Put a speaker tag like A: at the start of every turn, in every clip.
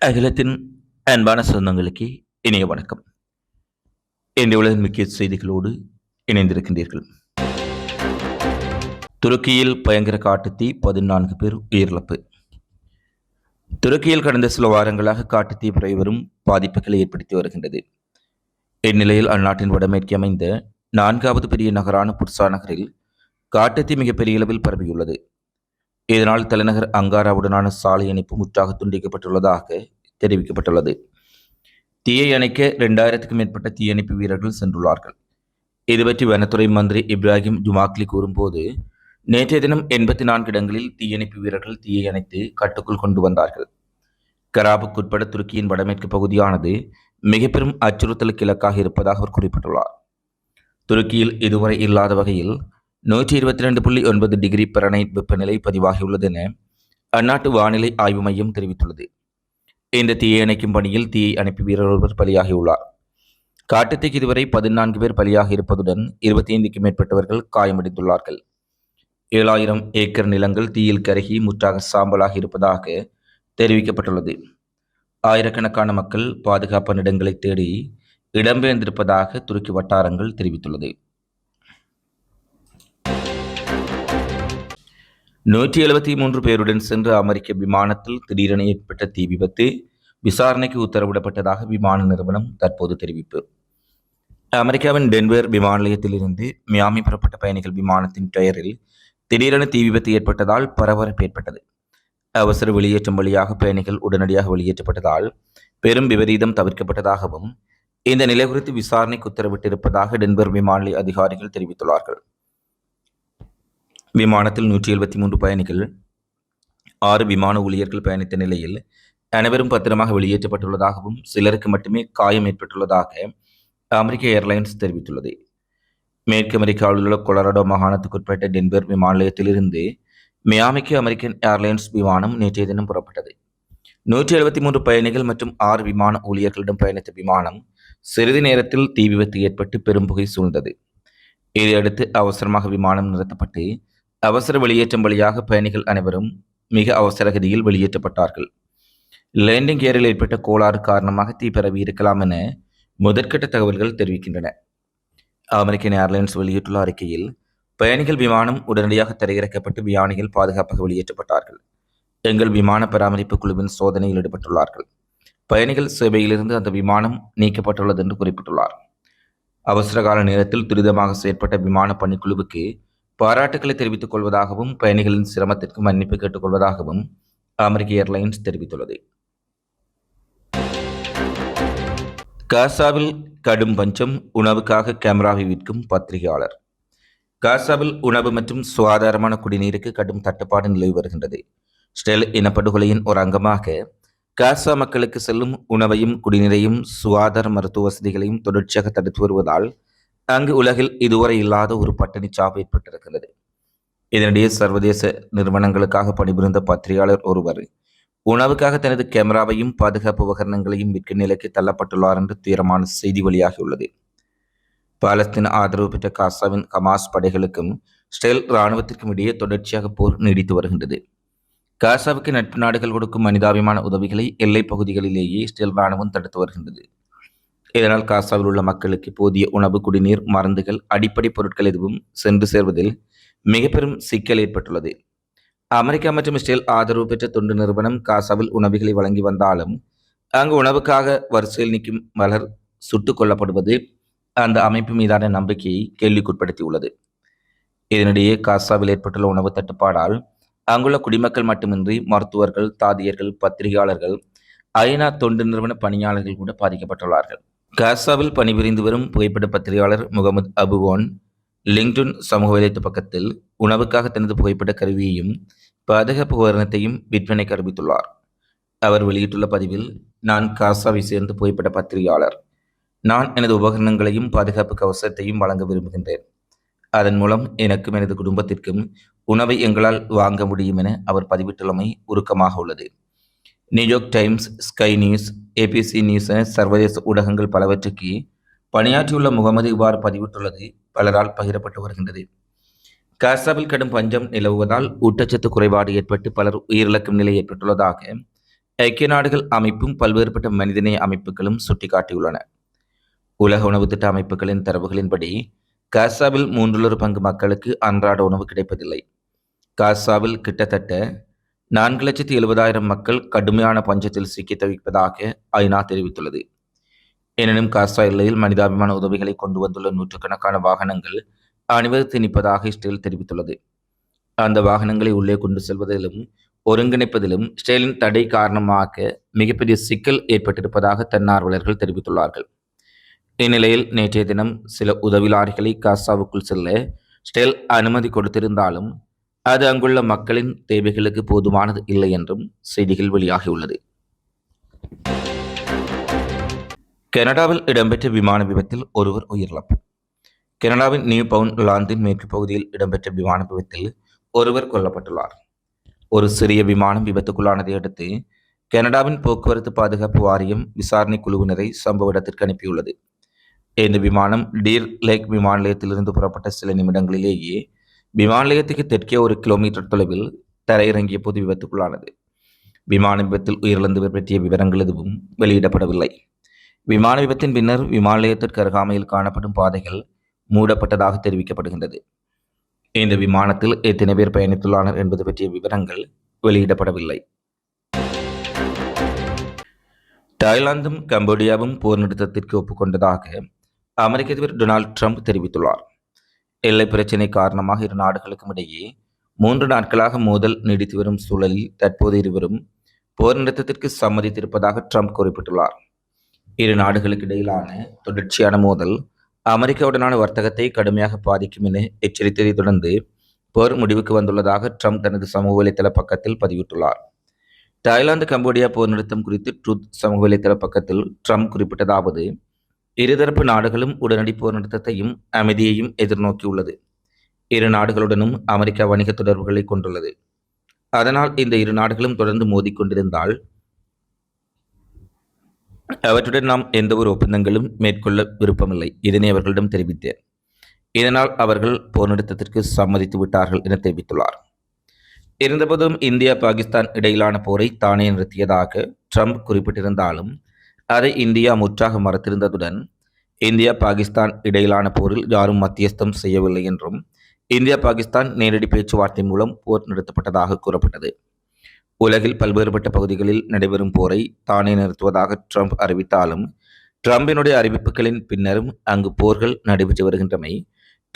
A: அகிலத்தின் அன்பான சொந்தங்களுக்கு இனிய வணக்கம். இன்றைய உலகின் முக்கிய செய்திகளோடு இணைந்திருக்கின்றீர்கள். துருக்கியில் பயங்கர காட்டுத்தீ பதினான்கு பேர் உயிரிழப்பு. துருக்கியில் கடந்த சில வாரங்களாக காட்டுத்தீ பரவி பாதிப்புகளை ஏற்படுத்தி வருகின்றது. இந்நிலையில் அந்நாட்டின் வடமேற்கு அமைந்த நான்காவது பெரிய நகரான புர்சா நகரில் காட்டுத்தீ மிகப்பெரிய அளவில் பரவியுள்ளது. இதனால் தலைநகர் அங்காராவுடனான சாலை இணைப்பு முற்றாக துண்டிக்கப்பட்டுள்ளதாக தெரிவிக்கப்பட்டுள்ளது. தீயை அணைக்க இரண்டாயிரத்துக்கும் மேற்பட்ட தீயணைப்பு வீரர்கள் சென்றுள்ளார்கள். இது பற்றி வனத்துறை மந்திரி இப்ராஹிம் ஜுமாக்லி கூறும்போது நேற்றைய தினம் எண்பத்தி நான்கு இடங்களில் தீயணைப்பு வீரர்கள் தீயை அணைத்து கட்டுக்குள் கொண்டு வந்தார்கள். கராபுக்குட்பட துருக்கியின் வடமேற்கு பகுதியானது மிக பெரும் அச்சுறுத்தலுக்கு இலக்காக இருப்பதாக அவர் குறிப்பிட்டுள்ளார். துருக்கியில் இதுவரை இல்லாத வகையில் நூற்றி இருபத்தி ரெண்டு புள்ளி ஒன்பது டிகிரி பரனைட் வெப்பநிலை பதிவாகியுள்ளது என அந்நாட்டு வானிலை ஆய்வு மையம் தெரிவித்துள்ளது. இந்த தீயை அணைக்கும் பணியில் தீயை அனுப்பி வீரர் ஒருவர் பலியாகியுள்ளார். காட்டுத்தீக்கு இதுவரை பதினான்கு பேர் பலியாக இருப்பதுடன் இருபத்தி ஐந்துக்கும் மேற்பட்டவர்கள் காயமடைந்துள்ளார்கள். ஏழாயிரம் ஏக்கர் நிலங்கள் தீயில் கருகி முற்றாக சாம்பலாக இருப்பதாக தெரிவிக்கப்பட்டுள்ளது. ஆயிரக்கணக்கான மக்கள் பாதுகாப்பான இடங்களை தேடி இடம்பெயர்ந்திருப்பதாக துருக்கி வட்டாரங்கள் தெரிவித்துள்ளது. நூற்றி எழுபத்தி மூன்று பேருடன் சென்ற அமெரிக்க விமானத்தில் திடீரென ஏற்பட்ட தீ விபத்து விசாரணைக்கு உத்தரவிடப்பட்டதாக விமான நிறுவனம் தற்போது தெரிவிப்பு. அமெரிக்காவின் டென்வர் விமான நிலையத்திலிருந்து மியாமி புறப்பட்ட பயணிகள் விமானத்தின் டயரில் திடீரென தீ விபத்து ஏற்பட்டதால் பரபரப்பு ஏற்பட்டது. அவசர வெளியேற்றம் வழியாக பயணிகள் உடனடியாக வெளியேற்றப்பட்டதால் பெரும் விபரீதம் தவிர்க்கப்பட்டதாகவும் இந்த நிலை குறித்து விசாரணைக்கு உத்தரவிட்டிருப்பதாக டென்வர் விமான நிலைய அதிகாரிகள் தெரிவித்துள்ளார்கள். விமானத்தில் நூற்றி எழுபத்தி மூன்று பயணிகள் ஆறு விமான ஊழியர்கள் பயணித்த நிலையில் அனைவரும் பத்திரமாக வெளியேற்றப்பட்டுள்ளதாகவும் சிலருக்கு மட்டுமே காயம் ஏற்பட்டுள்ளதாக அமெரிக்க ஏர்லைன்ஸ் தெரிவித்துள்ளது. மேற்கு அமெரிக்காவில் உள்ள கொலராடோ மாகாணத்துக்குட்பட்ட டென்பர் விமான நிலையத்திலிருந்து மியாமிக்கு அமெரிக்கன் ஏர்லைன்ஸ் விமானம் நேற்றைய தினம் புறப்பட்டது. நூற்றி எழுபத்தி மூன்று பயணிகள் மற்றும் ஆறு விமான ஊழியர்களிடம் பயணித்த விமானம் சிறிது நேரத்தில் தீ விபத்து ஏற்பட்டு பெரும் புகை சூழ்ந்தது. இதையடுத்து அவசரமாக விமானம் நிறுத்தப்பட்டு அவசர வெளியேற்றம் வழியாக பயணிகள் அனைவரும் மிக அவசரகதியில் வெளியேற்றப்பட்டார்கள். லேண்டிங் கியரில் ஏற்பட்ட கோளாறு காரணமாக தீ பரவி இருக்கலாம் என முதற்கட்ட தகவல்கள் தெரிவிக்கின்றன. அமெரிக்கன் ஏர்லைன்ஸ் வெளியிட்டுள்ள அறிக்கையில் பயணிகள் விமானம் உடனடியாக தரையிறக்கப்பட்டு வியானிகள் பாதுகாப்பாக வெளியேற்றப்பட்டார்கள். எங்கள் விமான பராமரிப்பு குழுவின் சோதனையில் ஈடுபட்டுள்ளார்கள். பயணிகள் சேவையிலிருந்து அந்த விமானம் நீக்கப்பட்டுள்ளது என்று குறிப்பிட்டுள்ளார். அவசரகால நேரத்தில் துரிதமாக செயற்பட்ட விமான பணிக்குழுவுக்கு பாராட்டுக்களை தெரிவித்துக் கொள்வதாகவும் பயணிகளின் சிரமத்திற்கு மன்னிப்பு கேட்டுக்கொள்வதாகவும் அமெரிக்க ஏர்லைன்ஸ் தெரிவித்துள்ளது. காசாவில் கடும் பஞ்சம் உணவுக்காக கேமராவை விற்கும் பத்திரிகையாளர். காசாவில் உணவு மற்றும் சுகாதாரமான குடிநீருக்கு கடும் தட்டுப்பாடு நிலவி வருகின்றது. ஸ்டெல் இனப்படுகொலையின் ஒரு அங்கமாக காசா மக்களுக்கு செல்லும் உணவையும் குடிநீரையும் சுகாதார மருத்துவ வசதிகளையும் தொடர்ச்சியாக தடுத்து வருவதால் அங்கு உலகில் இதுவரை இல்லாத ஒரு பட்டினி சாவு ஏற்பட்டிருக்கிறது. இதனிடையே சர்வதேச நிறுவனங்களுக்காக பணிபுரிந்த பத்திரிகையாளர் ஒருவர் உணவுக்காக தனது கேமராவையும் பாதுகாப்பு உபகரணங்களையும் விற்க நிலைக்கு தள்ளப்பட்டுள்ளார் என்று தீரமான செய்தி வெளியாகியுள்ளது. பாலஸ்தீன ஆதரவு பெற்ற காசாவின் ஹமாஸ் படைகளுக்கும் ஸ்டெல் இராணுவத்திற்கும் இடையே தொடர்ச்சியாக போர் நீடித்து வருகின்றது. காசாவுக்கு நட்பு நாடுகள் கொடுக்கும் மனிதாபிமான உதவிகளை எல்லைப் பகுதிகளிலேயே ஸ்டெல் இராணுவம் தடுத்து வருகின்றது. இதனால் காசாவில் உள்ள மக்களுக்கு போதிய உணவு குடிநீர் மருந்துகள் அடிப்படை பொருட்கள் எதுவும் சென்று சேர்வதில் மிக பெரும் சிக்கல் ஏற்பட்டுள்ளது. அமெரிக்கா மற்றும் இஸ்ரேல் ஆதரவு பெற்ற தொண்டு நிறுவனம் காசாவில் உணவுகளை வழங்கி வந்தாலும் அங்கு உணவுக்காக வரிசையில் நிற்கும் மலர் சுட்டுக் கொல்லப்படுவது அந்த அமைப்பு மீதான நம்பிக்கையை கேள்விக்குட்படுத்தியுள்ளது. இதனிடையே காசாவில் ஏற்பட்டுள்ள உணவு தட்டுப்பாடால் அங்குள்ள குடிமக்கள் மட்டுமின்றி மருத்துவர்கள் தாதியர்கள் பத்திரிகையாளர்கள் ஐநா தொண்டு நிறுவன பணியாளர்கள் கூட பாதிக்கப்பட்டுள்ளார்கள். காசாவில் பணிபுரிந்து வரும் புகைப்பட பத்திரிகையாளர் முகமது அபுவான் லிங்க்டுன் சமூக வலைத்த பக்கத்தில் உணவுக்காக தனது புகைப்பட கருவியையும் பாதுகாப்பு உபகரணத்தையும் விற்பனைக்கு அறிவித்துள்ளார். அவர் வெளியிட்டுள்ள பதிவில் நான் காசாவை சேர்ந்த புகைப்பட பத்திரிகையாளர். நான் எனது உபகரணங்களையும் பாதுகாப்பு கவசத்தையும் வழங்க விரும்புகின்றேன். அதன் மூலம் எனக்கும் எனது குடும்பத்திற்கும் உணவை எங்களால் வாங்க முடியும் என அவர் பதிவிட்டுள்ளமை உருக்கமாக உள்ளது. New York Times Sky News ABC News என சர்வதேச ஊடகங்கள் பலவற்றுக்கு பணியாற்றியுள்ள முகமது இவ்வாறு பதிவிட்டுள்ளது. பலரால் பகிரப்பட்டு வருகின்றது. காசாவில் கடும் பஞ்சம் நிலவுவதால் ஊட்டச்சத்து குறைபாடு ஏற்பட்டு பலர் உயிரிழக்கும் நிலை ஏற்பட்டுள்ளதாக ஐக்கிய நாடுகள் அமைப்பும் பல்வேறுபட்ட மனிதநேய அமைப்புகளும் சுட்டிக்காட்டியுள்ளன. உலக உணவு திட்ட அமைப்புகளின் தரவுகளின்படி காசாவில் மூன்றிலொரு பங்கு மக்களுக்கு அன்றாட உணவு கிடைப்பதில்லை. காசாவில் கிட்டத்தட்ட நான்கு லட்சத்தி எழுபதாயிரம் மக்கள் கடுமையான பஞ்சத்தில் சிக்கி தவிப்பதாக ஐநா தெரிவித்துள்ளது. எனினும் காசா எல்லையில் மனிதாபிமான உதவிகளை கொண்டு வந்துள்ள நூற்றுக்கணக்கான வாகனங்கள் அணிவகுத்து நிற்பதாக இஸ்ரேல் தெரிவித்துள்ளது. அந்த வாகனங்களை உள்ளே கொண்டு செல்வதிலும் ஒருங்கிணைப்பதிலும் இஸ்ரேலின் தடை காரணமாக மிகப்பெரிய சிக்கல் ஏற்பட்டிருப்பதாக தன்னார்வலர்கள் தெரிவித்துள்ளார்கள். இந்நிலையில் நேற்றைய தினம் சில உதவி லாரிகளை காசாவுக்குள் செல்ல ஸ்டெல் அனுமதி கொடுத்திருந்தாலும் அது அங்குள்ள மக்களின் தேவைகளுக்கு போதுமானது இல்லை என்றும் செய்திகள் வெளியாகியுள்ளது. கனடாவில் இடம்பெற்ற விமான விபத்தில் ஒருவர் உயிரிழப்பு. கனடாவின் நியூ பவுன் லாந்தின் மேற்கு பகுதியில் இடம்பெற்ற விமான விபத்தில் ஒருவர் கொல்லப்பட்டுள்ளார். ஒரு சிறிய விமானம் விபத்துக்குள்ளானதை அடுத்து கனடாவின் போக்குவரத்து பாதுகாப்பு வாரியம் விசாரணை குழுவினரை சம்பவ இடத்திற்கு அனுப்பியுள்ளது. இந்த விமானம் டீர் லேக் விமான நிலையத்திலிருந்து புறப்பட்ட சில நிமிடங்களிலேயே விமான நிலையத்துக்கு தெற்கே ஒரு கிலோமீட்டர் தொலைவில் தரையிறங்கிய போது விபத்துக்குள்ளானது. விமான விபத்தில் உயிரிழந்தவர் பற்றிய விவரங்கள் எதுவும் வெளியிடப்படவில்லை. விமான விபத்தின் பின்னர் விமான நிலையத்திற்கு அருகாமையில் காணப்படும் பாதைகள் மூடப்பட்டதாக தெரிவிக்கப்படுகின்றது. இந்த விமானத்தில் எத்தனை பேர் பயணித்துள்ளனர் என்பது பற்றிய விவரங்கள் வெளியிடப்படவில்லை. தாய்லாந்தும் கம்போடியாவும் போர் நிறுத்தத்திற்கு ஒப்புக்கொண்டதாக அமெரிக்க அதிபர் டொனால்ட் ட்ரம்ப் தெரிவித்துள்ளார். எல்லை பிரச்சினை காரணமாக இரு நாடுகளுக்கும் இடையே மூன்று நாட்களாக மோதல் நீடித்து வரும் சூழலில் தற்போது இருவரும் போர் நிறுத்தத்திற்கு சம்மதித்திருப்பதாக ட்ரம்ப் குறிப்பிட்டுள்ளார். இரு நாடுகளுக்கு இடையிலான தொடர்ச்சியான மோதல் அமெரிக்காவுடனான வர்த்தகத்தை கடுமையாக பாதிக்கும் என எச்சரித்ததை தொடர்ந்து போர் முடிவுக்கு வந்துள்ளதாக ட்ரம்ப் தனது சமூக வலைதள பக்கத்தில் பதிவிட்டுள்ளார். தாய்லாந்து கம்போடியா போர் நிறுத்தம் குறித்து ட்ரூத் சமூக வலைதள பக்கத்தில் ட்ரம்ப் குறிப்பிட்டதாவது இருதரப்பு நாடுகளும் உடனடி போர் நிறுத்தத்தையும் அமைதியையும் எதிர்நோக்கியுள்ளது. இரு நாடுகளுடனும் அமெரிக்கா வணிக தொடர்புகளை கொண்டுள்ளது. அதனால் இந்த இரு நாடுகளும் தொடர்ந்து மோதிக்கொண்டிருந்தால் அவற்றுடன் நாம் எந்த ஒரு ஒப்பந்தங்களும் மேற்கொள்ள விருப்பமில்லை இதனை அவர்களிடம் தெரிவித்தேன். இதனால் அவர்கள் போர் நிறுத்தத்திற்கு சம்மதித்து விட்டார்கள் என தெரிவித்துள்ளார். இருந்தபோதும் இந்தியா பாகிஸ்தான் இடையிலான போரை தானே நிறுத்தியதாக ட்ரம்ப் குறிப்பிட்டிருந்தாலும் அதை இந்தியா முற்றாக மறுத்திருந்ததுடன் இந்தியா பாகிஸ்தான் இடையிலான போரில் யாரும் மத்தியஸ்தம் செய்யவில்லை என்றும் இந்தியா பாகிஸ்தான் நேரடி பேச்சுவார்த்தை மூலம் போர் நிறுத்தப்பட்டதாக கூறப்பட்டது. உலகில் பல்வேறுபட்ட பகுதிகளில் நடைபெறும் போரை தானே நிறுத்துவதாக ட்ரம்ப் அறிவித்தாலும் ட்ரம்பினுடைய அறிவிப்புகளின் பின்னரும் அங்கு போர்கள் நடைபெற்று வருகின்றமை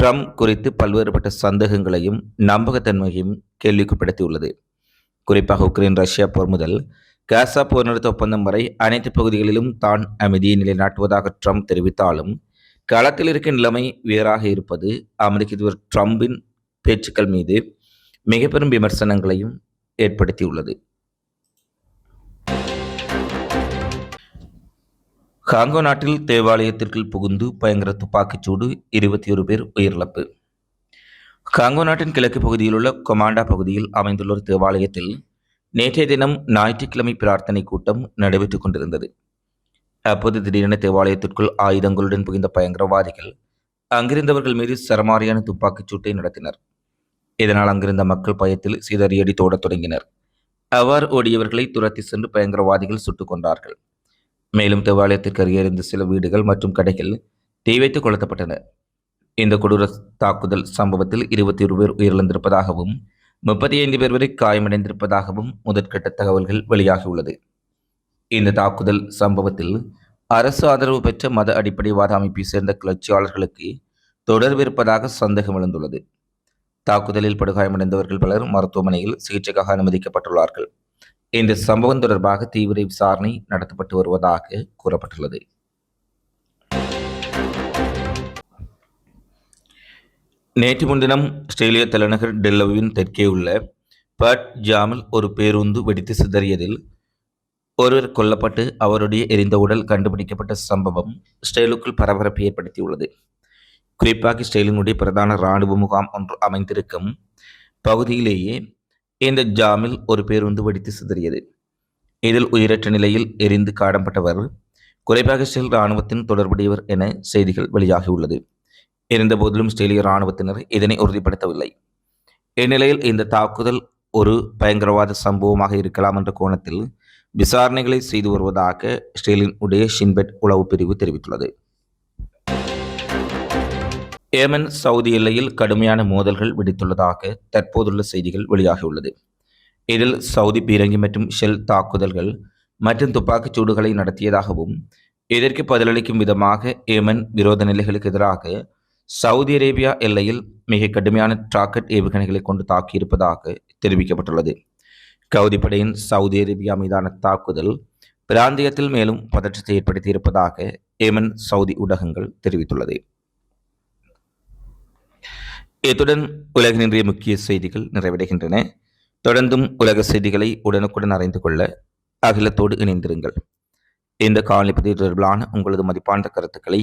A: ட்ரம்ப் குறித்து பல்வேறுபட்ட சந்தேகங்களையும் நம்பகத்தன்மையையும் கேள்விக்குட்படுத்தியுள்ளது. குறிப்பாக உக்ரைன் ரஷ்யா போர் முதல் காசா போர் நிறுத்த ஒப்பந்தம் வரை அனைத்து பகுதிகளிலும் தான் அமைதியை நிலைநாட்டுவதாக ட்ரம்ப் தெரிவித்தாலும் களத்தில் இருக்க நிலைமை வேறாக இருப்பது அமெரிக்க அதிபர் ட்ரம்பின் பேச்சுக்கள் மீது மிக பெரும் விமர்சனங்களையும் ஏற்படுத்தியுள்ளது. காங்கோ நாட்டில் தேவாலயத்திற்குள் புகுந்து பயங்கர துப்பாக்கிச்சூடு இருபத்தி ஒரு பேர் உயிரிழப்பு. காங்கோ நாட்டின் கிழக்கு பகுதியில் உள்ள கொமாண்டா பகுதியில் அமைந்துள்ள ஒரு தேவாலயத்தில் நேற்றைய தினம் ஞாயிற்றுக்கிழமை பிரார்த்தனை கூட்டம் நடைபெற்றுக் கொண்டிருந்தது. அப்போது திடீரென தேவாலயத்திற்குள் ஆயுதங்களுடன் புகுந்த பயங்கரவாதிகள் அங்கிருந்தவர்கள் மீது சரமாரியான துப்பாக்கிச் சூட்டை நடத்தினர். இதனால் அங்கிருந்த மக்கள் பயத்தில் சிதறியடி தோடத் தொடங்கினர். அவ்வாறு ஓடியவர்களை துரத்தி சென்று பயங்கரவாதிகள் சுட்டுக் கொண்டார்கள் மேலும் தேவாலயத்திற்கு அருகே இருந்த சில வீடுகள் மற்றும் கடைகள் தீ வைத்து கொளுத்தப்பட்டன. இந்த கொடூர தாக்குதல் சம்பவத்தில் இருபத்தி ஒரு பேர் உயிரிழந்திருப்பதாகவும் முப்பத்தி ஐந்து பேர் வரை காயமடைந்திருப்பதாகவும் முதற்கட்ட தகவல்கள் வெளியாகியுள்ளது. இந்த தாக்குதல் சம்பவத்தில் அரசு ஆதரவு பெற்ற மத அடிப்படைவாத அமைப்பை சேர்ந்த கிளர்ச்சியாளர்களுக்கு தொடர்பு இருப்பதாக சந்தேகம் எழுந்துள்ளது. தாக்குதலில் படுகாயமடைந்தவர்கள் பலர் மருத்துவமனையில் சிகிச்சைக்காக அனுமதிக்கப்பட்டுள்ளார்கள். இந்த சம்பவம் தொடர்பாக தீவிர விசாரணை நடத்தப்பட்டு வருவதாக கூறப்பட்டுள்ளது. நேற்று முன்தினம் ஆஸ்திரேலிய தலைநகர் டெல்லவின் தெற்கே உள்ள பட் ஜாமில் ஒரு பேருந்து வெடித்து சிதறியதில் ஒருவர் கொல்லப்பட்டு அவருடைய எரிந்த உடல் கண்டுபிடிக்கப்பட்ட சம்பவம் ஸ்டெயிலுக்குள் பரபரப்பை ஏற்படுத்தியுள்ளது. குறிப்பாக இஸ்ரேலினுடைய பிரதான இராணுவ முகாம் ஒன்று அமைந்திருக்கும் பகுதியிலேயே இந்த ஜாமில் ஒரு பேருந்து வெடித்து சிதறியது. இதில் உயிரற்ற நிலையில் எரிந்து காணப்பட்டவர் குறிப்பாக இஸ்ரேல் இராணுவத்தின் தொடர்புடையவர் என செய்திகள் வெளியாகியுள்ளது. இருந்தபோதிலும் ஆஸ்திரேலிய இராணுவத்தினர் இதனை உறுதிப்படுத்தவில்லை. இந்நிலையில் இந்த தாக்குதல் ஒரு பயங்கரவாத சம்பவமாக இருக்கலாம் என்ற கோணத்தில் விசாரணைகளை செய்து வருவதாக இஸ்ரேலின் உடைய ஷின்பெட் உளவு பிரிவு தெரிவித்துள்ளது. ஏமன் சவுதி எல்லையில் கடுமையான மோதல்கள் வெடித்துள்ளதாக தற்போதுள்ள செய்திகள் வெளியாகியுள்ளது. இதில் சவுதி பீரங்கி மற்றும் ஷெல் தாக்குதல்கள் மற்றும் துப்பாக்கிச் சூடுகளை நடத்தியதாகவும் இதற்கு பதிலளிக்கும் விதமாக ஏமன் விரோத நிலைகளுக்கு எதிராக சவுதி அரேபியா எல்லையில் மிக கடுமையான டிராக்கெட் ஏவுகணைகளை கொண்டு தாக்கியிருப்பதாக தெரிவிக்கப்பட்டுள்ளது. கவுதிப்படையின் சவுதி அரேபியா மீதான தாக்குதல் பிராந்தியத்தில் மேலும் பதற்றத்தை ஏற்படுத்தியிருப்பதாக ஏமன் சவுதி ஊடகங்கள் தெரிவித்துள்ளது. இத்துடன் உலகின் இன்றைய முக்கிய செய்திகள் நிறைவடைகின்றன. தொடர்ந்தும் உலக செய்திகளை உடனுக்குடன் அறிந்து கொள்ள அகிலத்தோடு இணைந்திருங்கள். இந்த காலனி பதிவு தொடர்பிலான உங்களது மதிப்பான கருத்துக்களை